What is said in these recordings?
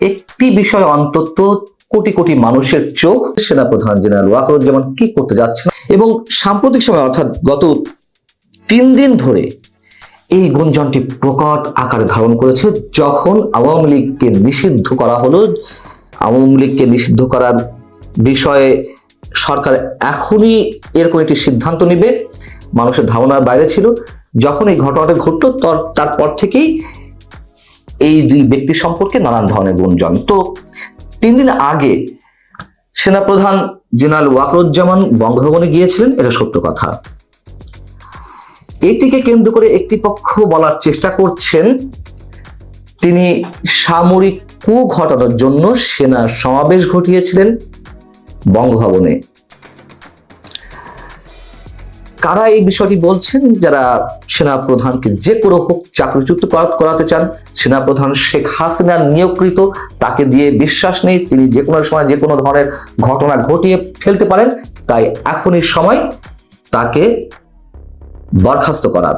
একটি বিষয় অন্তত কোটি কোটি মানুষের চোখ সেনাপ্রধান জেনারেল ওয়াকরুজ্জামান কি করতে যাচ্ছেন? এবং সাম্প্রতিক সময়, অর্থাৎ গত তিন দিন ধরে এই গুঞ্জনটি প্রকট আকারে ধারণ করেছে, যখন আওয়ামী লীগকে নিষিদ্ধ করা হলো। আওয়ামী লীগকে নিষিদ্ধ করার বিষয়ে সরকার এখনই এরকম একটি সিদ্ধান্ত নেবে। মানুষের ধারণার বাইরে ছিল। যখন এই ঘটনাটা ঘটলো, তর- তারপর থেকেই এই দুই ব্যক্তি সম্পর্কে নানান ধরনের গুঞ্জন। তো তিন দিন আগে সেনাপ্রধান জেনারেল ওয়াকরুজ্জামান বঙ্গভবনে গিয়েছিলেন, এটা সত্য কথা। এটিকে কেন্দ্র করে একটি পক্ষ বলার চেষ্টা করছেন, তিনি সামরিক কু ঘটানোর জন্য সেনা সমাবেশ ঘটিয়েছিলেন বঙ্গভবনে। কারা এই বিষয়টি বলছেন, যারা সেনা প্রধানকে যে কোনো হোক চাকরিচ্যুত করাতে চান সেনা প্রধান শেখ হাসিনার নিয়োগকৃত, তাকে দিয়ে বিশ্বাস নেই, তিনি যে কোনো সময় যে কোনো ধরনের ঘটনা ঘটিয়ে ফেলতে পারেন, তাই এখনই সময় তাকে বরখাস্ত করার।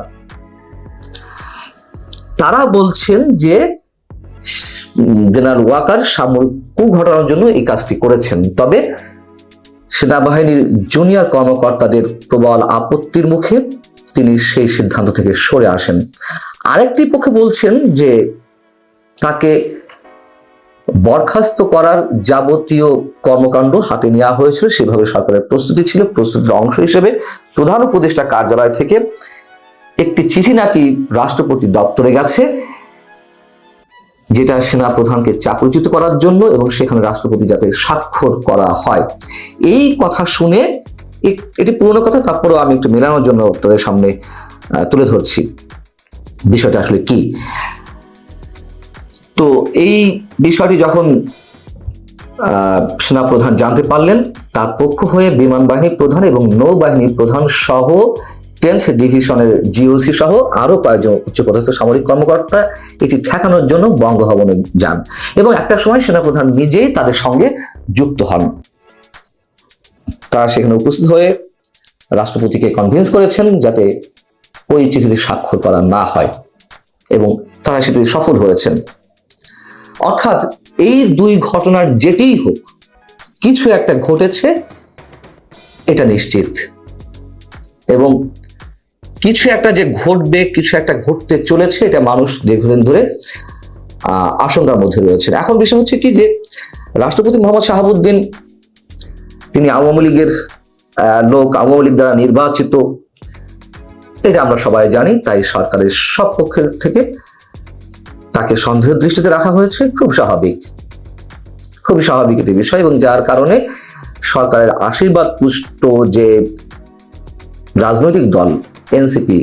তারা বলছেন যে, জেনারেল ওয়াকার সামরিক কু ঘটানোর জন্য এই কাজটি করেছেন, তবে সেনাবাহিনীর জুনিয়র কর্মকর্তাদের প্রবল আপত্তির মুখে তিনি সেই সিদ্ধান্ত থেকে সরে আসেন। আরেকটি পক্ষে বলছেন যে তাকে বরখাস্ত করার যাবতীয় কর্মকাণ্ড হাতে নেওয়া হয়েছিল, সেভাবে সরকারের প্রস্তুতি ছিল। প্রস্তুতির অংশ হিসেবে প্রধান উপদেষ্টা কার্যালয় থেকে একটি চিঠি নাকি রাষ্ট্রপতি দপ্তরে গেছে, যেটা সেনা প্রধানকে চাকরিচ্যুত করার জন্য এবং সেখানে রাষ্ট্রপতি যাতে স্বাক্ষর করা হয়। এই কথা শুনে এটি পুরনো কথা, তারপরেও আমি একটু মেলানোর জন্য তাদের সামনে তুলে ধরছি। বিষয়টা আসলে কি? তো এই বিষয়টি যখন সেনাপ্রধান জানতে পারলেন, তার পক্ষ হয়ে বিমান বাহিনী প্রধান এবং নৌবাহিনী প্রধান সহ টেন্থ ডিভিশনের জিওসি সহ আরও কয়েকজন উচ্চপদস্থ সামরিক কর্মকর্তা এটি ঠেকানোর জন্য বঙ্গভবনে যান এবং একটা সময় সেনাপ্রধান নিজেই তাদের সঙ্গে যুক্ত হন। তারা সেখানে উপস্থিত হয়ে রাষ্ট্রপতিকে কনভিন্স করেছেন যাতে ওই চিঠিতে স্বাক্ষর করা না হয় এবং তারা সেটিতে সফল হয়েছেন। অর্থাৎ এই দুই ঘটনার যেটিই হোক কিছু একটা ঘটেছে এটা নিশ্চিত। এবং কিছু একটা যে ঘটবে কিছু একটা ঘটতে চলেছে এটা মানুষ দীর্ঘদিন ধরে আহ, আশঙ্কার মধ্যে রয়েছে এখন বিষয় হচ্ছে কি যে রাষ্ট্রপতি মোহাম্মদ শাহাবুদ্দিন তিনি আওয়ামী লীগের লোক, আওয়ামী লীগ দ্বারা নির্বাচিত। এটা আমরা সবাই জানি, তাই সরকারের সব পক্ষের থেকে তাকে সন্দেহের দৃষ্টিতে রাখা হয়েছে। খুব স্বাভাবিক। খুবই স্বাভাবিক একটি বিষয় এবং যার কারণে সরকারের আশীর্বাদ পুষ্ট যে রাজনৈতিক দল, এনসিপি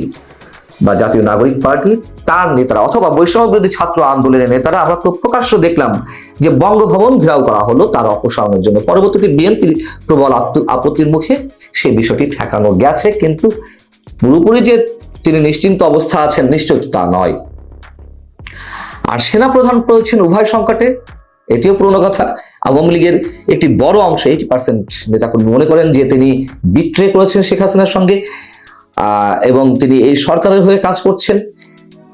বা জাতীয় নাগরিক পার্টি তার নেতারা অথবা বৈষম্য বিরোধী ছাত্র আন্দোলনের নেতারা আমরা প্রকাশ্য দেখলাম যে বঙ্গভবন ঘেরাও করা হলো তার অপসারণের জন্য। পরবর্তীতে বিএনপির প্রবল আপত্তির মুখে সে বিষয়টি ঠেকানো গেছে, কিন্তু পুরোপুরি যে তিনি নিশ্চিন্ত অবস্থা আছেন নিশ্চয় তা নয়। আর সেনাপ্রধান রয়েছেন উভয় সংকটে, এটিও পুরনো কথা। আওয়ামী লীগের একটি বড় অংশ এইটি পার্সেন্ট নেতাকর্মী মনে করেন যে তিনি বিট্রে করেছেন শেখ হাসিনার সঙ্গে এবং তিনি এই সরকারের হয়ে কাজ করছেন।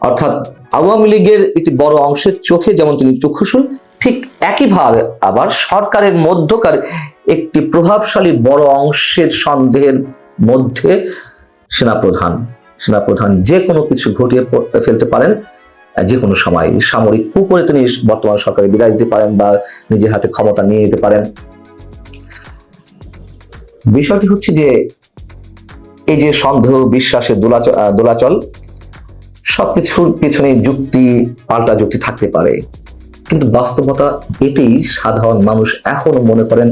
অর্থাৎ আওয়ামী লীগের একটি বড় অংশের চোখে যেমন তিনি চক্ষুশুন ঠিক একইভাবে আবার সরকারের মধ্যকার একটি প্রভাবশালী বড় অংশের সন্দেহের মধ্যে সেনাপ্রধান সেনাপ্রধান যে কোনো কিছু ঘটিয়ে ফেলতে পারেন যে কোনো সময় সামরিক কু করে তিনি বর্তমান সরকারে বিদায় দিতে পারেন বা নিজের হাতে ক্ষমতা নিয়ে নিতে পারেন। বিষয়টি হচ্ছে যে এই যে সন্দেহ, বিশ্বাসের দোলাচল দোলাচল সবকিছুর পেছনে যুক্তি, পাল্টা যুক্তি থাকতে পারে। কিন্তু বাস্তবতা এটাই সাধারণ মানুষ এখনও মনে করেন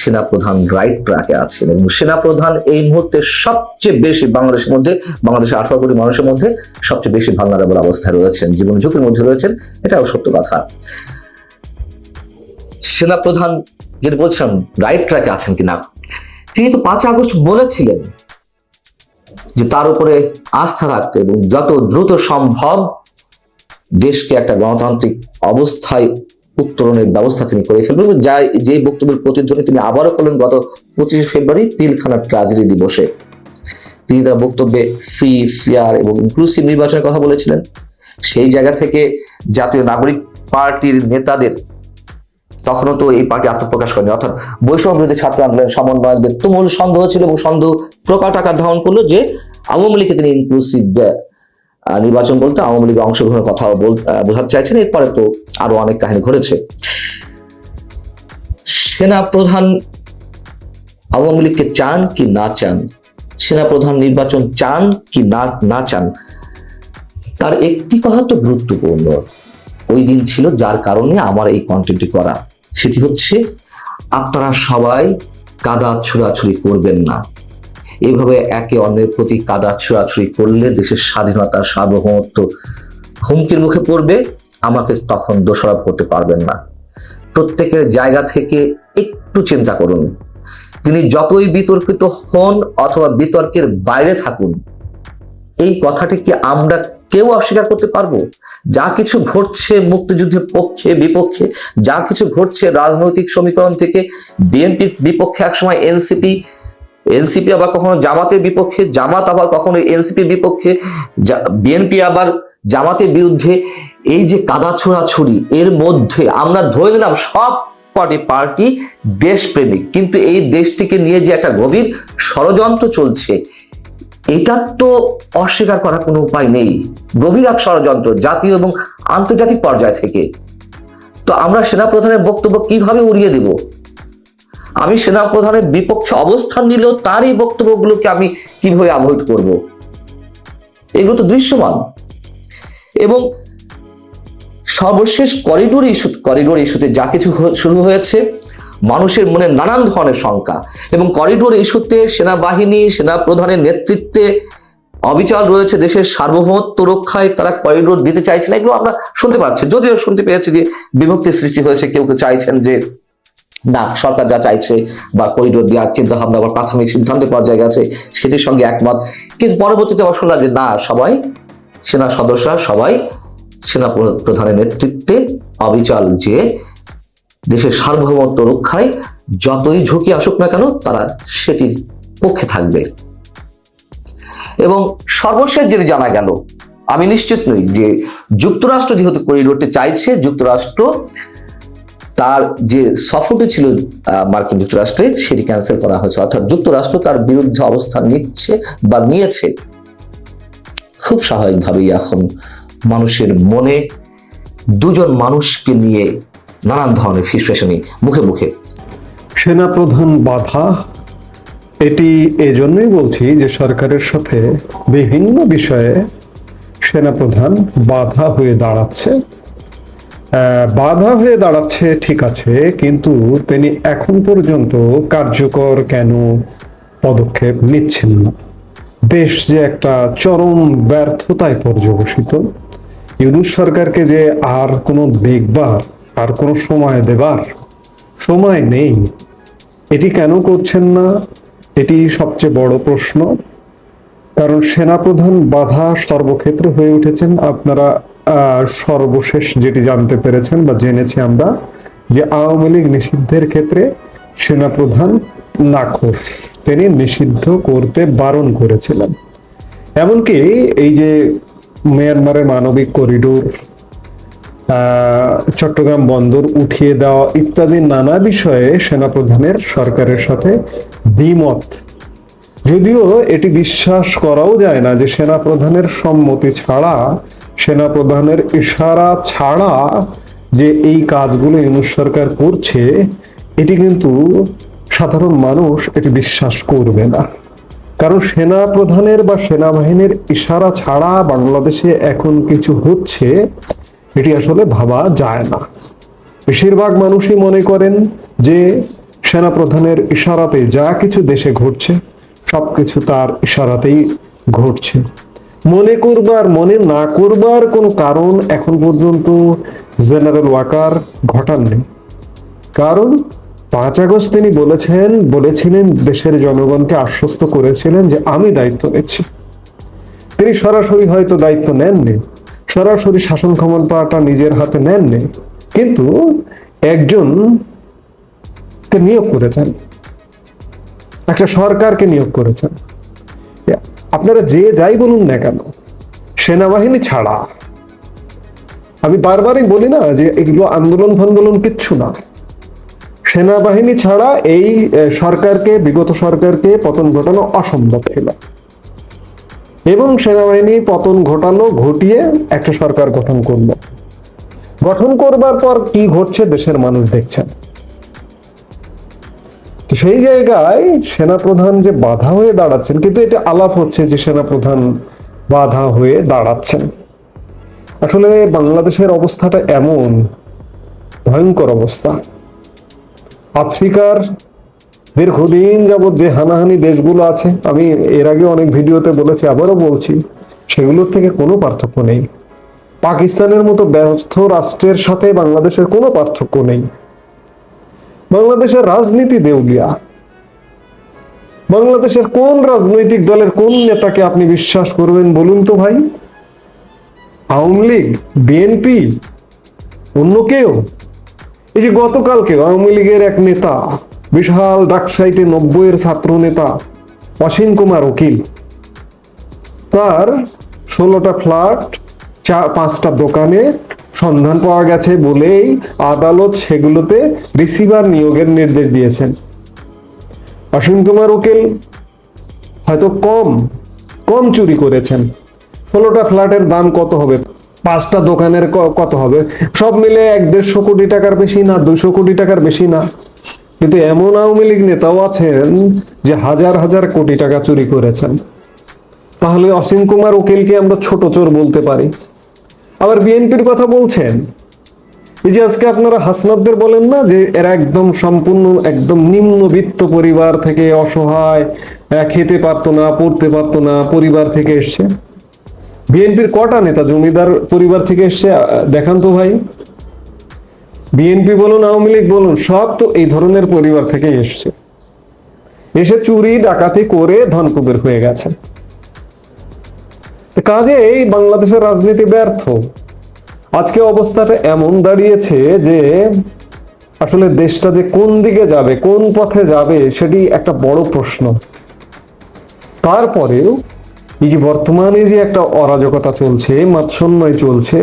সেনাপ্রধান রাইট ট্র্যাকে আছেন এবং সেনাপ্রধান এই মুহূর্তে সবচেয়ে বেশি বাংলাদেশের মধ্যে, বাংলাদেশের আঠারো কোটি মানুষের মধ্যে সবচেয়ে বেশি ভালনারেবল অবস্থায় রয়েছেন, জীবন ঝুঁকির মধ্যে রয়েছেন, এটাও সত্য কথা। সেনাপ্রধান যেটা বলছেন, রাইট ট্র্যাকে আছেন কিনা, তিনি তো পাঁচ আগস্ট বলেছিলেন যে তার উপরে আস্থা রাখতে এবং যত দ্রুত সম্ভব দেশকে একটা গণতান্ত্রিক অবস্থায় উত্তরণের ব্যবস্থা তিনি করে ফেলবেন যা যে বক্তব্যের প্রতিধ্বনি তিনি আবারও করলেন গত পঁচিশে ফেব্রুয়ারি পিলখানা ট্রাজেডি দিবসে। তিনি তার বক্তব্যে ফ্রি, ফেয়ার এবং ইনক্লুসিভ নির্বাচনের কথা বলেছিলেন। সেই জায়গা থেকে জাতীয় নাগরিক পার্টির নেতাদের তখনও তো এই পার্টি আত্মপ্রকাশ করেনি। অর্থাৎ বৈষম্য বিরোধী ছাত্র আন্দোলন সমন্বয়কদের তুমুল সন্দেহ ছিল এবং সন্দেহ প্রকাট আকার ধারণ করল যে আওয়ামী লীগকে তিনি ইনক্লুসিভ নির্বাচন বলতে আওয়ামী লীগের অংশগ্রহণের কথা বোঝাতে চাইছেন। এরপরে তো আরও অনেক কাহিনী ঘটেছে। সেনা প্রধান আওয়ামী লীগকে চান কি না চান? সেনা প্রধান নির্বাচন চান কি না না চান? তার একটি কথা তো গুরুত্বপূর্ণ। ওই দিন ছিল যার কারণে আমার এই কন্টেন্টটি করা। সেটি হচ্ছে, আপনারা সবাই কাদা ছুড়াছুড়ি করবেন না। এভাবে একে অন্যের প্রতি কাদা ছুড়াছুড়ি করলে দেশের স্বাধীনতার সার্বভৌমত্ব হুমকির মুখে পড়বে, আমাকে তখন দোষারোপ করতে পারবেন না। প্রত্যেকের জায়গা থেকে একটু চিন্তা করুন। তিনি যতই বিতর্কিত হন অথবা বিতর্কের বাইরে থাকুন, এই কথাটি কি আমরা কেউ অস্বীকার করতে পারব? যা কিছু ঘটছে মুক্তিযুদ্ধের পক্ষে, বিপক্ষে, যা কিছু ঘটছে রাজনৈতিক সমীকরণ থেকে, বিএনপির বিপক্ষে একসময় এনসিপি এনসিপি আবার কখনো জামাতের বিপক্ষে, জামাত আবার কখনো এনসিপির বিপক্ষে বিএনপি আবার জামাতের বিরুদ্ধে, এই যে কাদা ছোড়াছুড়ি, এর মধ্যে আমরা ধরে নিলাম সব কটি পার্টি দেশপ্রেমিক। কিন্তু এই দেশটিকে নিয়ে যে একটা গভীর ষড়যন্ত্র চলছে এটা তো অস্বীকার করার কোনো উপায় নেই। গভীর এক ষড়যন্ত্র, জাতীয় এবং আন্তর্জাতিক পর্যায় থেকে। তো আমরা সেনাপ্রধানের বক্তব্য কীভাবে উড়িয়ে দেব? আমি সেনাপ্রধানের বিপক্ষে অবস্থান নিলেও তার এই বক্তব্যগুলোকে আমি কীভাবে অ্যাভয়েড করব? এগুলো তো দৃশ্যমান। এবং সর্বশেষ করিডোর ইস্যু করিডোর ইস্যুতে যা কিছু শুরু হয়েছে মানুষের মনে নানান ধরনের শঙ্কা। এবং করিডোর ইস্যুতে সেনাবাহিনী সেনা প্রধানের নেতৃত্বে অবিচল রয়েছে দেশের সার্বভৌমত্ব রক্ষায় তারা করিডোর দিতে চাইছে না এগুলো আমরা শুনতে পাচ্ছি। যদিও শুনতে পেয়েছি যে বিভক্তি সৃষ্টি হয়েছে, কেউ কেউ চাইছেন যে না, সরকার যা চাইছে বা করিডোর দেওয়ার চিন্তা ভাবনা বা প্রাথমিক সিদ্ধান্তের পর্যায়ে গেছে, সেটির সঙ্গে একমত। কিন্তু পরবর্তীতে আবার শুনলাম যে না, সবাই সেনা সদস্যরা, সবাই সেনা প্রধানের নেতৃত্বে অবিচল যে দেশের সার্বভৌমত্ব রক্ষায় যতই ঝুঁকি আসুক না কেন, তারা সেটির পক্ষে থাকবে। এবং সর্বশেষ যেটি জানা গেল, আমি নিশ্চিত নই যে যুক্তরাষ্ট্র যেহেতু করিডোরটি চাইছে, যুক্তরাষ্ট্র তার যে সফরটি ছিল মার্কিন যুক্তরাষ্ট্রে সেটি ক্যান্সেল করা হয়েছে। অর্থাৎ যুক্তরাষ্ট্র তার বিরুদ্ধে অবস্থান নিচ্ছে বা নিয়েছে। খুব স্বাভাবিকভাবেই এখন মানুষের মনে দুজন মানুষকে নিয়ে নানান ধরনের ফিসফেশনি মুখে মুখে। সেনাপ্রধান বাধা? এটি এজন্যই বলছি যে সরকারের সাথে বিভিন্ন বিষয়ে সেনাপ্রধান বাধা হয়ে দাঁড়াচ্ছে। বাধা হয়ে দাঁড়াচ্ছে, ঠিক আছে, কিন্তু তিনি এখন পর্যন্ত কার্যকর কেন পদক্ষেপ নিচ্ছেন না? দেশ যে একটা চরম ব্যর্থতায় পর্যবসিত, ইউনুস সরকারকে যে আর কোনো দেখবার আর কোনো সময় দেবার সময় নেই। এটি কেন করছেন না? এটি সবচেয়ে বড় প্রশ্ন। কারণ সেনাপ্রধান বাধা সর্বক্ষেত্রে হয়ে উঠেছেন। আপনারা সর্বশেষ যেটি জানতে পেরেছেন বা জেনেছি আমরা, যে আওয়ামী লীগ নিষিদ্ধের ক্ষেত্রে সেনাপ্রধান নাখোশ। তিনি নিষিদ্ধ করতে বারণ করেছিলেন। এমনকি এই যে মিয়ানমারের মানবিক করিডোর চট্টগ্রাম বন্দর উঠিয়ে দেওয়া ইত্যাদি নানা বিষয়ে সেনাপ্রধানের সরকারের সাথে দ্বিমত। যদিও এটি বিশ্বাস করাও যায় না যে সেনাপ্রধানের সম্মতি ছাড়া, সেনাপ্রধানের ইশারা ছাড়া যে এই কাজগুলো ইউনুস সরকার করছে, এটি কিন্তু সাধারণ মানুষ এটি বিশ্বাস করবে না। কারণ সেনা প্রধানের বা সেনাবাহিনীর ইশারা ছাড়া বাংলাদেশে এখন কিছু হচ্ছে এটি আসলে ভাবা যায় না। বেশিরভাগ মানুষই মনে করেন যে সেনা প্রধানের ইশারাতে যা কিছু দেশে ঘটছে সবকিছু তার ইশারাতেই ঘটছে। মনে করবার, মনে না করবার কোনো কারণ এখন পর্যন্ত জেনারেল ওয়াকার ঘটাননি কারণ পাঁচ আগস্ট তিনি বলেছেন, বলেছিলেন, দেশের জনগণকে আশ্বস্ত করেছিলেন যে আমি দায়িত্ব নিচ্ছি। তিনি সরাসরি হয়তো দায়িত্ব নেননি। সরাসরি শাসন ক্ষমতাটা নিজের হাতে নেননি, কিন্তু একজন নিয়োগ করেছেন। একটা সরকারকে নিয়োগ করেছেন। আপনারা যে যাই বলুন না কেন, সেনাবাহিনী ছাড়া। আমি বারবারই বলি না যে এগুলো আন্দোলন ফান্দোলন কিচ্ছু না। সেনাবাহিনী ছাড়া এই সরকারকে, বিগত সরকারকে পতন ঘটানো অসম্ভব ছিল। এবং সেনাবাহিনী পতন ঘটালো, ঘটিয়ে একটা সরকার গঠন করল। গঠন করবার পর কি ঘটছে দেশের মানুষ দেখছেন। তো সেই জায়গায় সেনাপ্রধান যে বাধা হয়ে দাঁড়াচ্ছেন, কিন্তু এটা আলাপ হচ্ছে যে সেনাপ্রধান বাধা হয়ে দাঁড়াচ্ছেন। আসলে বাংলাদেশের অবস্থাটা এমন, ভয়ঙ্কর অবস্থা। আফ্রিকার দীর্ঘদিন যাবৎ যে হানাহানি দেশগুলো আছে, আমি এর আগে অনেক ভিডিওতে বলেছি, আবারও বলছি, সেগুলোর থেকে কোনো পার্থক্য নেই। পাকিস্তানের মতো ব্যস্ত রাষ্ট্রের সাথে বাংলাদেশের কোনো পার্থক্য নেই। বাংলাদেশের রাজনীতি দেউলিয়া। বাংলাদেশের কোন রাজনৈতিক দলের কোন নেতাকে আপনি বিশ্বাস করবেন বলুন তো ভাই? আওয়ামী লীগ, বিএনপি, অন্য কেউ? এই যে গতকালকে আওয়ামী লীগের এক নেতা বিশাল ডাকসাইটে নব্বইয়ের ছাত্র নেতা অসীম কুমার উকিল। তার ষোলোটা ফ্ল্যাট চার পাঁচটা দোকানে সন্ধান পাওয়া গেছে বলেই আদালত সেগুলোতে রিসিভার নিয়োগের নির্দেশ দিয়েছেন। অসীম কুমার উকিল হয়তো কম কম চুরি করেছেন। ষোলোটা ফ্ল্যাটের দাম কত হবে? পাঁচটা দোকানের কত হবে? সব মিলে এক দেড়শো কোটি টাকার বেশি না দুশো কোটি টাকার বেশি না? কিন্তু এমন আওয়ামী লীগ নেতাও আছেন যে হাজার হাজার কোটি টাকা চুরি করেছেন। তাহলে অসীম কুমার উকিলকে আমরা ছোট চোর বলতে পারি। আবার বিএনপির কথা বলছেন। এই যে আজকে আপনারা হাসনাদদের বলেন না যে এরা একদম সম্পূর্ণ, একদম নিম্নবিত্ত পরিবার থেকে অসহায় খেতে পারতো না, পড়তে পারতো না, পরিবার থেকে এসছে। বিএনপির কটা নেতা জমিদার পরিবার থেকে এসছে দেখান তো ভাই। বিএনপি বলুন, আওয়ামী লীগ বলুন, সব তো এই ধরনের পরিবার থেকে এসছে। এসে চুরি, ডাকাতি করে ধনকুবের হয়ে গেছে। তো কাজেই বাংলাদেশের রাজনীতি ব্যর্থ। আজকে অবস্থাটা এমন দাঁড়িয়েছে যে আসলে দেশটা যে কোন দিকে যাবে, কোন পথে যাবে, সেটি একটা বড় প্রশ্ন। তারপরেও এই যে বর্তমানে যে একটা অরাজকতা চলছে, মাৎসন্যয় চলছে,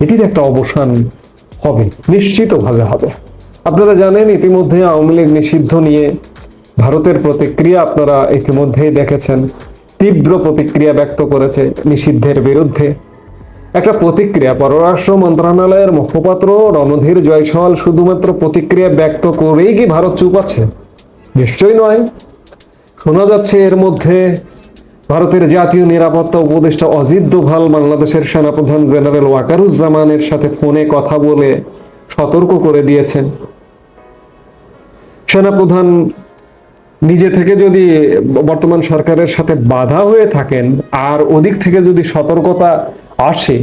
এটির একটা অবসান হবে, নিশ্চিতভাবে হবে। আপনারা জানেন, ইতিমধ্যে আওয়ামী লীগ নিষিদ্ধ নিয়ে ভারতের প্রতিক্রিয়া আপনারা ইতিমধ্যেই দেখেছেন। তীব্র প্রতিক্রিয়া ব্যক্ত করেছে নিষিদ্ধের বিরুদ্ধে। একটা প্রতিক্রিয়া, পররাষ্ট্র মন্ত্রণালয়ের মুখপাত্র রণধীর জয়সওয়াল শুধুমাত্র প্রতিক্রিয়া ব্যক্ত করেই কি ভারত চুপ আছে? নিশ্চয়ই নয়। শোনা যাচ্ছে এর মধ্যে ভারতের জাতীয় নিরাপত্তা উপদেষ্টা অজিত দোভাল বাংলাদেশের সেনাপ্রধান জেনারেল ওয়াকারুজ্জামানের সাথে ফোনে কথা বলে সতর্ক করে দিয়েছেন। সেনাপ্রধান নিজে থেকে যদি বর্তমান সরকারের সাথে বাধা হয়ে থাকেন আর ওদিক থেকে যদি সতর্কতা আসে,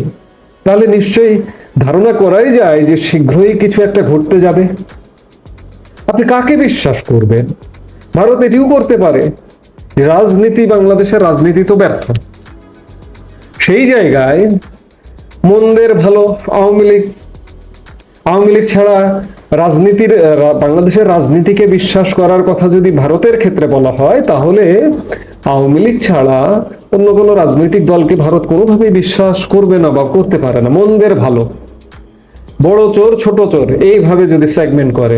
তাহলে নিশ্চয়ই ধারণা করাই যায় যে শীঘ্রই কিছু একটা ঘটতে যাবে। আপনি কাকে বিশ্বাস করবেন? ভারত এটিও করতে পারে। রাজনীতি বাংলাদেশের রাজনীতি তো ব্যর্থ। সেই জায়গায় মন্দের ভালো আওয়ামী লীগ আওয়ামী লীগ ছাড়া রাজনীতির বাংলাদেশের রাজনীতিকে বিশ্বাস করার কথা যদি ভারতের ক্ষেত্রে বলা হয়, তাহলে আওয়ামী লীগ ছাড়া অন্য কোনো রাজনৈতিক দলকে ভারত কোনোভাবেই বিশ্বাস করবে না বা করতে পারে না। মন্দের ভালো, বড় চোর, ছোট চোর, এইভাবে যদি সেগমেন্ট করে,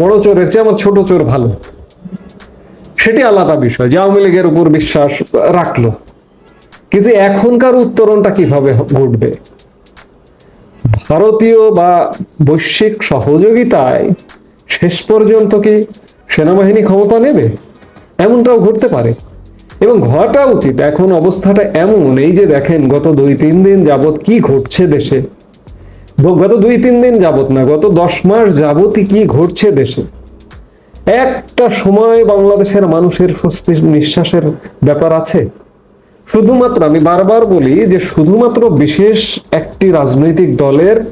বড় চোরের চেয়ে আমার ছোট চোর ভালো। সেটি আলাদা বিষয় যে আওয়ামী লীগের উপর বিশ্বাস রাখল। কিন্তু এখনকার উত্তরণটা কীভাবে ঘটবে? ভারতীয় বা বৈশ্বিক সহযোগিতায় শেষ পর্যন্ত কি সেনাবাহিনী ক্ষমতা নেবে? এমনটাও ঘটতে পারে। এবং ঘটা উচিত। এখন অবস্থাটা এমন, এই যে দেখেন গত দুই তিন দিন যাবৎ কি ঘটছে দেশে। গত দুই তিন দিন যাবৎ না, গত দশ মাস যাবতই কি ঘটছে দেশে। একটা সময় বাংলাদেশের মানুষের স্বস্তি নিঃশ্বাসের ব্যাপার আছে। শুধুমাত্র আমি বারবার বলি যে শুধুমাত্র বিশেষ একটি রাজনৈতিক দলের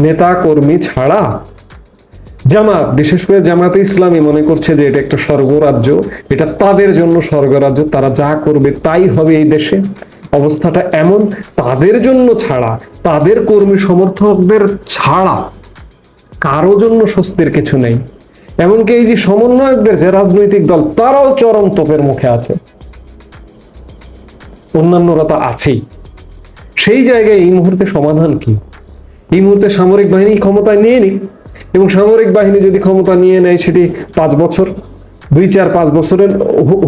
নেতা কর্মী ছাড়া জামাত, বিশেষ করে জামাতে ইসলামী মনে করছে যে এটা একটা স্বর্গরাজ্য, এটা তাদের জন্য স্বর্গরাজ্য, তারা যা করবে তাই হবে এই দেশে। অবস্থাটা এমন, তাদের জন্য ছাড়া, তাদের কর্মী সমর্থকদের ছাড়া কারও জন্য স্বস্তির কিছু নেই। এমনকি এই যে সমন্বয়কদের যে রাজনৈতিক দল, তারাও চরম তোপের মুখে আছে। অন্যান্যরা তো আছেই। সেই জায়গায় এই মুহূর্তে সমাধান কি? এই মুহূর্তে সামরিক বাহিনী ক্ষমতায় নিয়ে নিক এবং সামরিক বাহিনী যদি ক্ষমতা নিয়ে নেয় সেটি পাঁচ বছর, দুই, চার, পাঁচ বছরের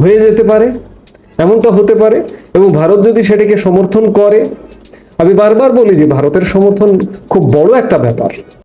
হয়ে যেতে পারে, এমনটা হতে পারে এবং ভারত যদি সেটিকে সমর্থন করে, আমি বারবার বলি যে ভারতের সমর্থন খুব বড় একটা ব্যাপার।